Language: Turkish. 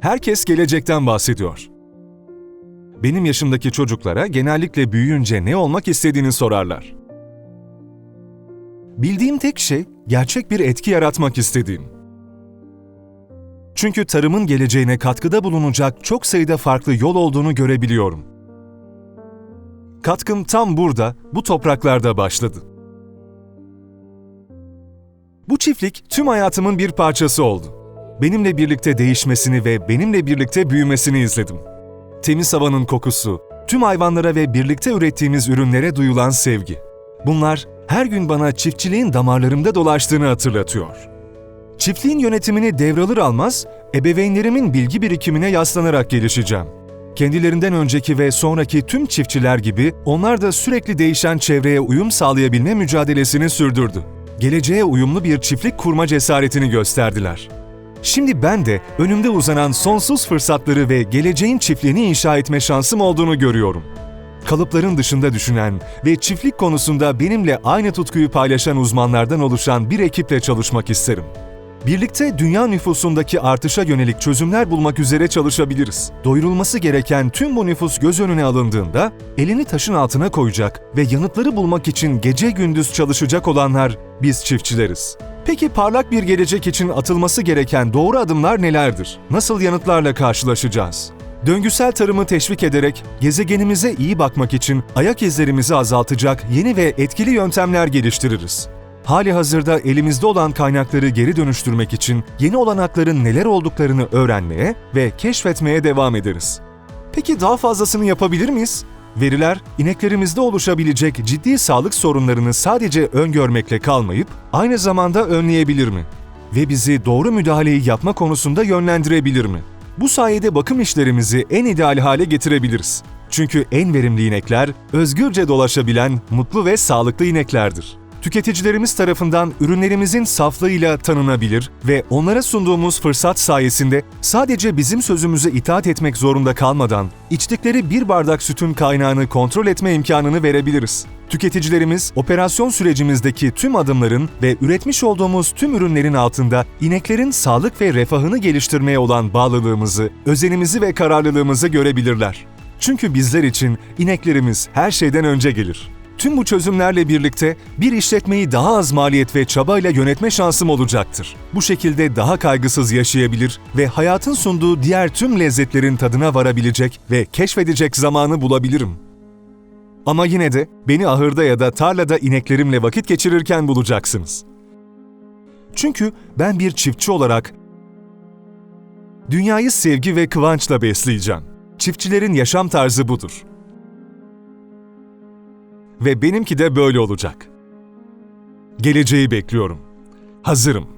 Herkes gelecekten bahsediyor. Benim yaşımdaki çocuklara genellikle büyüyünce ne olmak istediğini sorarlar. Bildiğim tek şey gerçek bir etki yaratmak istediğim. Çünkü tarımın geleceğine katkıda bulunacak çok sayıda farklı yol olduğunu görebiliyorum. Katkım tam burada, bu topraklarda başladı. Bu çiftlik tüm hayatımın bir parçası oldu. Benimle birlikte değişmesini ve benimle birlikte büyümesini izledim. Temiz havanın kokusu, tüm hayvanlara ve birlikte ürettiğimiz ürünlere duyulan sevgi. Bunlar her gün bana çiftçiliğin damarlarımda dolaştığını hatırlatıyor. Çiftliğin yönetimini devralır almaz, ebeveynlerimin bilgi birikimine yaslanarak gelişeceğim. Kendilerinden önceki ve sonraki tüm çiftçiler gibi onlar da sürekli değişen çevreye uyum sağlayabilme mücadelesini sürdürdü. Geleceğe uyumlu bir çiftlik kurma cesaretini gösterdiler. Şimdi ben de önümde uzanan sonsuz fırsatları ve geleceğin çiftliğini inşa etme şansım olduğunu görüyorum. Kalıpların dışında düşünen ve çiftlik konusunda benimle aynı tutkuyu paylaşan uzmanlardan oluşan bir ekiple çalışmak isterim. Birlikte dünya nüfusundaki artışa yönelik çözümler bulmak üzere çalışabiliriz. Doyurulması gereken tüm bu nüfus göz önüne alındığında elini taşın altına koyacak ve yanıtları bulmak için gece gündüz çalışacak olanlar biz çiftçileriz. Peki parlak bir gelecek için atılması gereken doğru adımlar nelerdir? Nasıl yanıtlarla karşılaşacağız? Döngüsel tarımı teşvik ederek gezegenimize iyi bakmak için ayak izlerimizi azaltacak yeni ve etkili yöntemler geliştiririz. Hali hazırda elimizde olan kaynakları geri dönüştürmek için yeni olanakların neler olduklarını öğrenmeye ve keşfetmeye devam ederiz. Peki daha fazlasını yapabilir miyiz? Veriler, ineklerimizde oluşabilecek ciddi sağlık sorunlarını sadece öngörmekle kalmayıp, aynı zamanda önleyebilir mi? Ve bizi doğru müdahaleyi yapma konusunda yönlendirebilir mi? Bu sayede bakım işlerimizi en ideal hale getirebiliriz. Çünkü en verimli inekler, özgürce dolaşabilen, mutlu ve sağlıklı ineklerdir. Tüketicilerimiz tarafından ürünlerimizin saflığıyla tanınabilir ve onlara sunduğumuz fırsat sayesinde sadece bizim sözümüze itaat etmek zorunda kalmadan içtikleri bir bardak sütün kaynağını kontrol etme imkanını verebiliriz. Tüketicilerimiz operasyon sürecimizdeki tüm adımların ve üretmiş olduğumuz tüm ürünlerin altında ineklerin sağlık ve refahını geliştirmeye olan bağlılığımızı, özenimizi ve kararlılığımızı görebilirler. Çünkü bizler için ineklerimiz her şeyden önce gelir. Tüm bu çözümlerle birlikte bir işletmeyi daha az maliyet ve çabayla yönetme şansım olacaktır. Bu şekilde daha kaygısız yaşayabilir ve hayatın sunduğu diğer tüm lezzetlerin tadına varabilecek ve keşfedecek zamanı bulabilirim. Ama yine de beni ahırda ya da tarlada ineklerimle vakit geçirirken bulacaksınız. Çünkü ben bir çiftçi olarak dünyayı sevgi ve kıvançla besleyeceğim. Çiftçilerin yaşam tarzı budur. Ve benimki de böyle olacak. Geleceği bekliyorum. Hazırım.